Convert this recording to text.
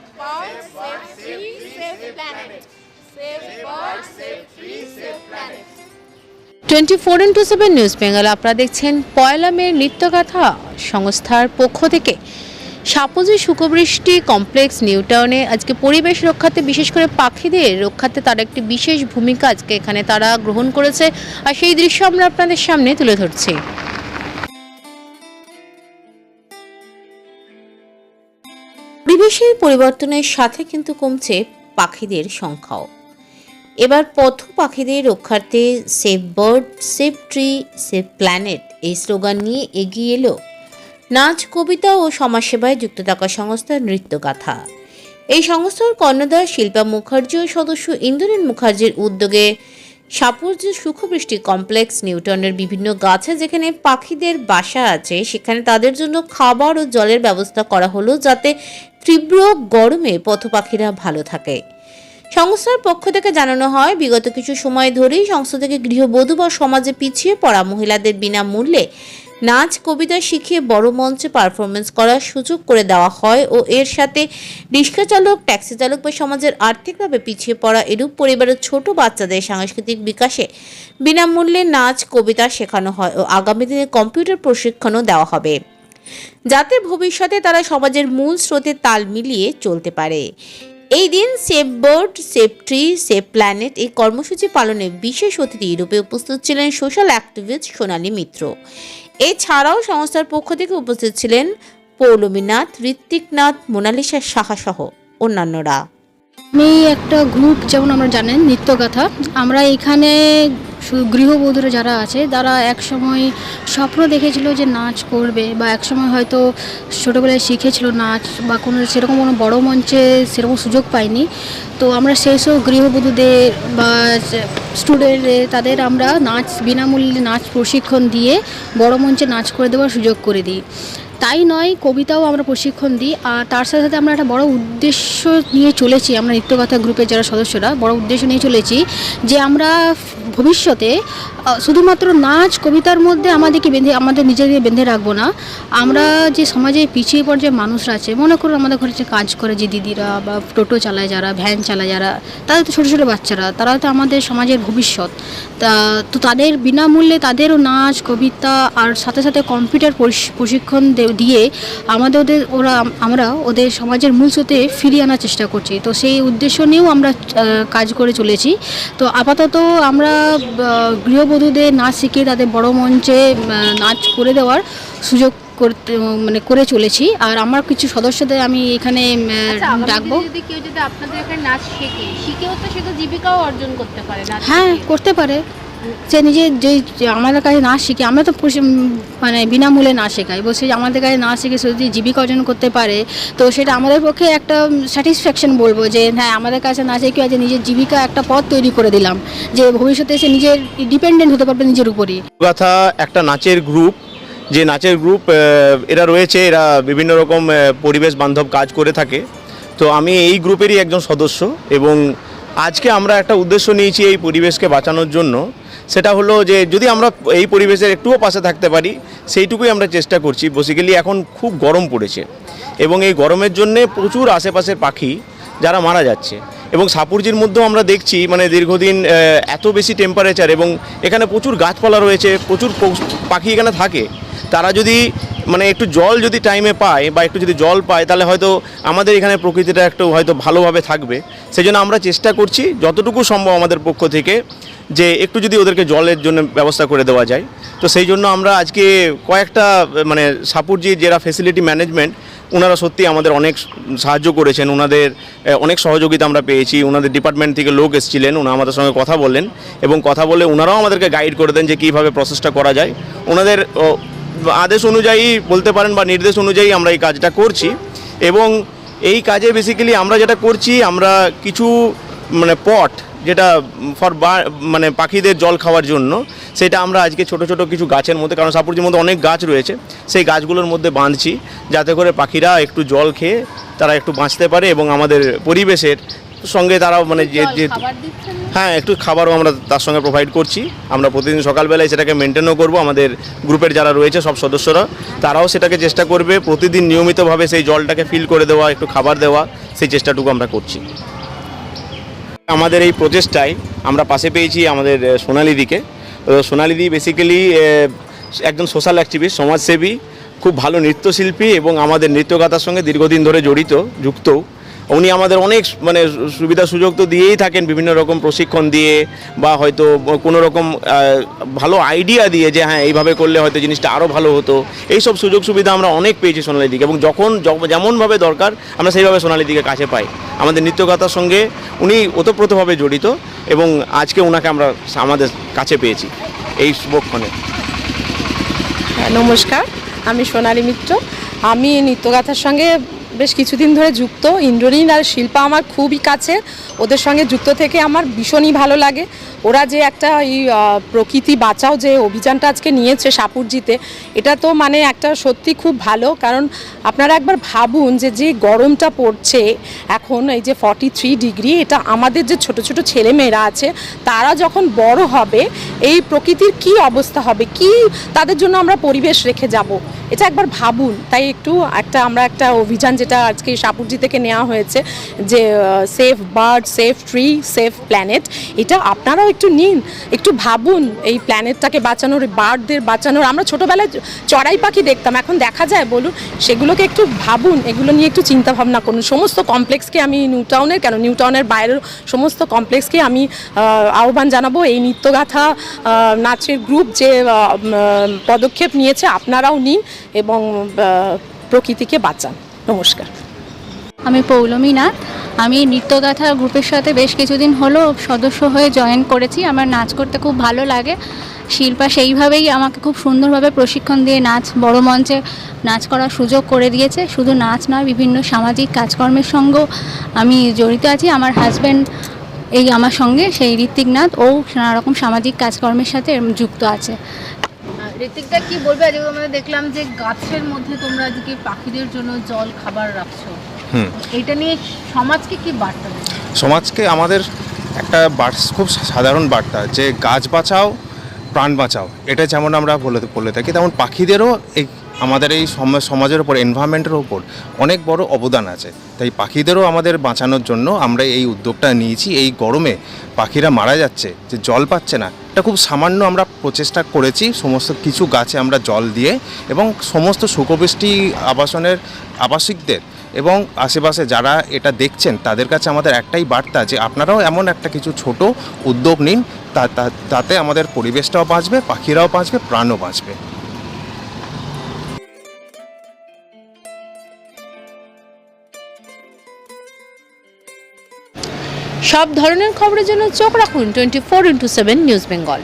Save birds, save save planet. Save birds, save tree, save planet. Twenty four into seven news Bengal আপনারা দেখছেন পয়লা মেয়ের নৃত্যগাথা সংস্থার পক্ষ থেকে সাপোজি শুকবৃষ্টি কমপ্লেক্স নিউটাউনে আজকে পরিবেশ রক্ষাতে বিশেষ করে পাখিদের রক্ষাতে তার একটি বিশেষ ভূমিকা আজকে এখানে তারা গ্রহণ করেছে আর সেই দৃশ্য আমরা আপনাদের সামনে তুলে ধরছি পরিবর্তনের সাথে কিন্তু কমছে পাখিদের সংখ্যাও। এবার পথ পাখিদের রক্ষার্থে save bird save tree save planet এই স্লোগান নিয়ে এগিয়ে এলো নাচ, কবিতা ও সমাজসেবায় যুক্ত থাকা সংস্থা নৃত্যগাথা। এই সংস্থার কর্ণধার শিল্পা মুখার্জি ও সদস্য ইন্দ্রনীল মুখার্জির উদ্যোগে সাপুর্য সুখবৃষ্টি কমপ্লেক্স নিউটনের বিভিন্ন গাছে যেখানে পাখিদের বাসা আছে, সেখানে তাদের জন্য খাবার ও জলের ব্যবস্থা করা হলো যাতে তীব্র গরমে পথপাখিরা ভালো থাকে। সংস্থার পক্ষ থেকে জানানো হয়, বিগত কিছু সময় ধরেই সংস্থা থেকে গৃহবধূ বা সমাজে পিছিয়ে পড়া মহিলাদের বিনামূল্যে নাচ, কবিতা শিখিয়ে বড় মঞ্চে পারফরমেন্স করার সুযোগ করে দেওয়া হয় ও এর সাথে রিক্সা চালক ট্যাক্সি চালক বা সমাজের আর্থিকভাবে পিছিয়ে পড়া এরূপ পরিবারের ছোট বাচ্চাদের সাংস্কৃতিক বিকাশে বিনামূল্যে নাচ, কবিতা শেখানো হয় ও আগামী দিনে কম্পিউটার প্রশিক্ষণও দেওয়া হবে। যাতে ভবিষ্যতে তারা সমাজের মূল স্রোতে তাল মিলিয়ে চলতে পারে। এই দিন save bird safe tree, save planet এই কর্মসূচি পালনে বিশেষ অতিথি রূপে উপস্থিত ছিলেন সোশ্যাল অ্যাক্টিভিস্ট সোনালী মিত্র। এছাড়াও সংস্থার পক্ষ থেকে উপস্থিত ছিলেন পৌলমীনাথ, ঋত্বিকনাথ, মোনালিসা সাহাসহ অন্যান্যরা। আমি একটা গ্রুপ, যেমন আমরা জানেন, নৃত্যগাথা। আমরা এখানে গৃহবধূরা যারা আছে, তারা এক সময় স্বপ্ন দেখেছিল যে নাচ করবে বা এক সময় হয়তো ছোটোবেলায় শিখেছিল নাচ বা কোনো সেরকম কোনো বড় মঞ্চে সেরকম সুযোগ পায়নি। তো আমরা সেই সব গৃহবধূদের বা স্টুডেন্টদের, তাদের আমরা নাচ বিনামূল্যে নাচ প্রশিক্ষণ দিয়ে বড় মঞ্চে নাচ করে দেওয়ার সুযোগ করে দিই। তাই নয়, কবিতাও আমরা প্রশিক্ষণ দিই। আর তার সাথে সাথে আমরা একটা বড় উদ্দেশ্য নিয়ে চলেছি, আমরা নিত্যকথা গ্রুপের যারা সদস্যরা, বড় উদ্দেশ্য নিয়ে চলেছি যে আমরা ভবিষ্যতে শুধুমাত্র নাচ কবিতার মধ্যে আমাদেরকে বেঁধে আমাদের নিজেদের বেঁধে রাখব না। আমরা যে সমাজে পিছিয়ে পড়ে যে মানুষরা আছে মনে করুন আমাদের ঘরে যে কাজ করে যে দিদিরা বা টোটো চালায় যারা ভ্যান চালায় যারা তাদের তো ছোটো ছোটো বাচ্চারা তারা তো আমাদের সমাজের ভবিষ্যৎ। তা তো তাদের বিনামূল্যে তাদেরও নাচ কবিতা আর সাথে সাথে কম্পিউটার প্রশিক্ষণ দিয়ে আমাদের ওদের ওরা আমরা ওদের সমাজের মূল স্রোতে ফিরিয়ে আনার চেষ্টা করছি। তো সেই উদ্দেশ্য নিয়েও আমরা কাজ করে চলেছি। তো আপাতত আমরা আহ, গৃহবধূদের নাচ শিখিয়ে তাদের বড় মঞ্চে নাচ করে দেওয়ার সুযোগ করতে মানে করে চলেছি। আর আমার কিছু সদস্যদের আমি এখানে ডাকবো। যদি কেউ যদি আপনাদের এখানে নাচ শেখে শিখেও তো সেটা জীবিকাও অর্জন করতে পারে হ্যাঁ করতে পারে। সে নিজে যে আমাদের কাছে নাচ শিখে, আমরা তো মানে বিনামূল্যে নাচ শেখাই। বলছি যে আমাদের কাছে না শিখে সে যদি জীবিকা অর্জন করতে পারে, তো সেটা আমাদের পক্ষে একটা স্যাটিসফ্যাকশন বলব যে হ্যাঁ আমাদের কাছে নাচে কি আছে নিজের জীবিকা একটা পথ তৈরি করে দিলাম। যে ভবিষ্যতে সে নিজের ডিপেন্ডেন্ট হতে পারবে নিজের উপরই। গাথা একটা নাচের গ্রুপ যে নাচের গ্রুপ এরা রয়েছে, এরা বিভিন্ন রকম পরিবেশ বান্ধব কাজ করে থাকে। তো আমি এই গ্রুপেরই একজন সদস্য এবং আজকে আমরা একটা উদ্দেশ্য নিয়েছি এই পরিবেশকে বাঁচানোর জন্য। সেটা হলো যে যদি আমরা এই পরিবেশের একটুও পাশে থাকতে পারি, সেইটুকুই আমরা চেষ্টা করছি। বেসিক্যালি এখন খুব গরম পড়েছে এবং এই গরমের জন্যে প্রচুর আশেপাশের পাখি যারা মারা যাচ্ছে এবং সাপুরজির মধ্যেও আমরা দেখছি মানে দীর্ঘদিন এত বেশি টেম্পারেচার এবং এখানে প্রচুর গাছপালা রয়েছে, প্রচুর পাখি এখানে থাকে। তারা যদি মানে একটু জল যদি টাইমে পায় বা একটু যদি জল পায়, তাহলে হয়তো আমাদের এখানে প্রকৃতিটা একটু হয়তো ভালোভাবে থাকবে। সেই জন্য আমরা চেষ্টা করছি, যতটুকু সম্ভব আমাদের পক্ষ থেকে যে একটু যদি ওদেরকে জলের জন্য ব্যবস্থা করে দেওয়া যায়। তো সেই জন্য আমরা আজকে কয়েকটা মানে সাপুরজি যারা ফেসিলিটি ম্যানেজমেন্ট ওনারা সত্যি আমাদের অনেক সাহায্য করেছেন। ওনাদের অনেক সহযোগিতা আমরা পেয়েছি। ওনাদের ডিপার্টমেন্ট থেকে লোক এসেছিলেন ওনারা আমাদের সঙ্গে কথা বললেন এবং কথা বলে ওনারাও আমাদেরকে গাইড করে দেন যে কীভাবে প্রসেসটা করা যায়। ওনাদের আদেশ অনুযায়ী বলতে পারেন বা নির্দেশ অনুযায়ী আমরা এই কাজটা করছি এবং এই কাজে বেসিক্যালি আমরা যেটা করছি, আমরা কিছু মানে পট যেটা ফর মানে পাখিদের জল খাওয়ার জন্য সেটা আমরা আজকে ছোট ছোট কিছু গাছের মধ্যে কারণ সাপুরজির মধ্যে অনেক গাছ রয়েছে সেই গাছগুলোর মধ্যে বাঁধছি যাতে করে পাখিরা একটু জল খেয়ে তারা একটু বাঁচতে পারে এবং আমাদের পরিবেশের সঙ্গে তারাও মানে যে যে খাবার দিচ্ছেন? না? হ্যাঁ একটু খাবারও আমরা তার সঙ্গে প্রোভাইড করছি। আমরা প্রতিদিন সকালবেলায় সেটাকে মেনটেনও করব। আমাদের গ্রুপের যারা রয়েছে সব সদস্যরা তারাও সেটাকে চেষ্টা করবে প্রতিদিন নিয়মিতভাবে সেই জলটাকে ফিল করে দেওয়া একটু খাবার দেওয়া সেই চেষ্টাটুকু আমরা করছি। আমাদের এই প্রচেষ্টায় আমরা পাশে পেয়েছি আমাদের সোনালিদিকে। তো সোনালিদি বেসিক্যালি একজন সোশ্যাল অ্যাক্টিভিস্ট সমাজসেবী, খুব ভালো নৃত্যশিল্পী এবং আমাদের নৃত্যগাতার সঙ্গে দীর্ঘদিন ধরে জড়িত, যুক্ত। উনি আমাদের অনেক মানে সুবিধা সুযোগ তো দিয়েই থাকেন বিভিন্ন রকম প্রশিক্ষণ দিয়ে বা হয়তো কোনো রকম ভালো আইডিয়া দিয়ে যে হ্যাঁ এইভাবে করলে হয়তো জিনিসটা আরও ভালো হতো। এইসব সুযোগ সুবিধা আমরা অনেক পেয়েছি সোনালিদিকে এবং যখন যেমনভাবে দরকার আমরা সেইভাবে সোনালিদিকে কাছে পাই। আমাদের নৃত্যগাথার সঙ্গে উনি ওতপ্রোতভাবে জড়িত এবং আজকে ওনাকে আমরা আমাদের কাছে পেয়েছি এই শুভক্ষণে হ্যাঁ, নমস্কার। আমি সোনালী মিত্র। আমি নৃত্যগাথার সঙ্গে বেশ কিছুদিন ধরে যুক্ত। ইন্দ্রনীল আর শিল্পা আমার খুবই কাছে ওদের সঙ্গে যুক্ত থেকে আমার ভীষণই ভালো লাগে। ওরা যে একটা এই প্রকৃতি বাঁচাও যে অভিযানটা আজকে নিয়েছে সাপুরজিতে, এটা তো মানে একটা সত্যি খুব ভালো। কারণ আপনারা একবার ভাবুন যে যে গরমটা পড়ছে এখন, এই যে ফর্টি থ্রি ডিগ্রি এটা আমাদের যে ছোট ছোট ছেলেমেয়েরা আছে, তারা যখন বড় হবে, এই প্রকৃতির কি অবস্থা হবে? কি তাদের জন্য আমরা পরিবেশ রেখে যাব? এটা একবার ভাবুন। তাই একটু একটা, আমরা একটা অভিযান যেটা আজকে সাপুরজি থেকে নেওয়া হয়েছে, যে safe bird safe tree safe planet এটা আপনারাও একটু নিন, একটু ভাবুন এই প্ল্যানেটটাকে বাঁচানোর বার্ডদের বাঁচানোর। আমরা ছোটোবেলায় চড়াই পাখি দেখতাম, এখন দেখা যায় বলুন, সেগুলোকে একটু ভাবুন, এগুলো নিয়ে একটু চিন্তা ভাবনা করুন। সমস্ত কমপ্লেক্সকে আমি নিউ টাউনের কেন নিউ টাউনের বাইরের সমস্ত কমপ্লেক্সকে আমি আহ্বান জানাব। এই নৃত্যগাথা নাচের গ্রুপ যে পদক্ষেপ নিয়েছে, আপনারাও নিন এবং প্রকৃতিকে বাঁচান। নমস্কার। আমি পৌলমী নাথ আমি নৃত্যগাথা গ্রুপের সাথে বেশ কিছুদিন হলো সদস্য হয়ে জয়েন করেছি। আমার নাচ করতে খুব ভালো লাগে। শিল্পা সেইভাবেই আমাকে খুব সুন্দরভাবে প্রশিক্ষণ দিয়ে নাচ বড় মঞ্চে নাচ করার সুযোগ করে দিয়েছে। শুধু নাচ নয়, বিভিন্ন সামাজিক কাজকর্মের সঙ্গেও আমি জড়িত আছি। আমার হাজব্যান্ড এই আমার সঙ্গে, সেই ঋত্বিক নাথ, ও নানা রকম সামাজিক কাজকর্মের সাথে যুক্ত আছে। ঋতিকদা কি বলবে? আজকে আমরা দেখলাম যে গাছের মধ্যে তোমরা আজকে পাখিদের জন্য জল খাবার রাখছো। এটা নিয়ে সমাজকে কি বার্তা সমাজকে আমাদের একটা খুব সাধারণ বার্তা যে গাছ বাঁচাও প্রাণ বাঁচাও। এটা যেমন আমরা বলে বলে থাকি তেমন পাখিদেরও এই আমাদের এই সম- সমাজের ওপর এনভায়রনমেন্টের ওপর অনেক বড় অবদান আছে। তাই পাখিদেরও আমাদের বাঁচানোর জন্য আমরা এই উদ্যোগটা নিয়েছি। এই গরমে পাখিরা মারা যাচ্ছে যে জল পাচ্ছে না। এটা খুব সামান্য আমরা প্রচেষ্টা করেছি সমস্ত কিছু গাছে আমরা জল দিয়ে এবং সমস্ত সুখবৃষ্টি আবাসনের আবাসিকদের এবং আশেপাশে যারা এটা দেখছেন, তাদের কাছে আমাদের একটাই বার্তা যে আপনারাও এমন একটা কিছু ছোট উদ্যোগ নিন তাতে আমাদের পরিবেশটাও বাঁচবে, পাখিরাও বাঁচবে, প্রাণও বাঁচবে। সব ধরনের খবরের জন্য চোখ রাখুন twenty four into seven news Bengal.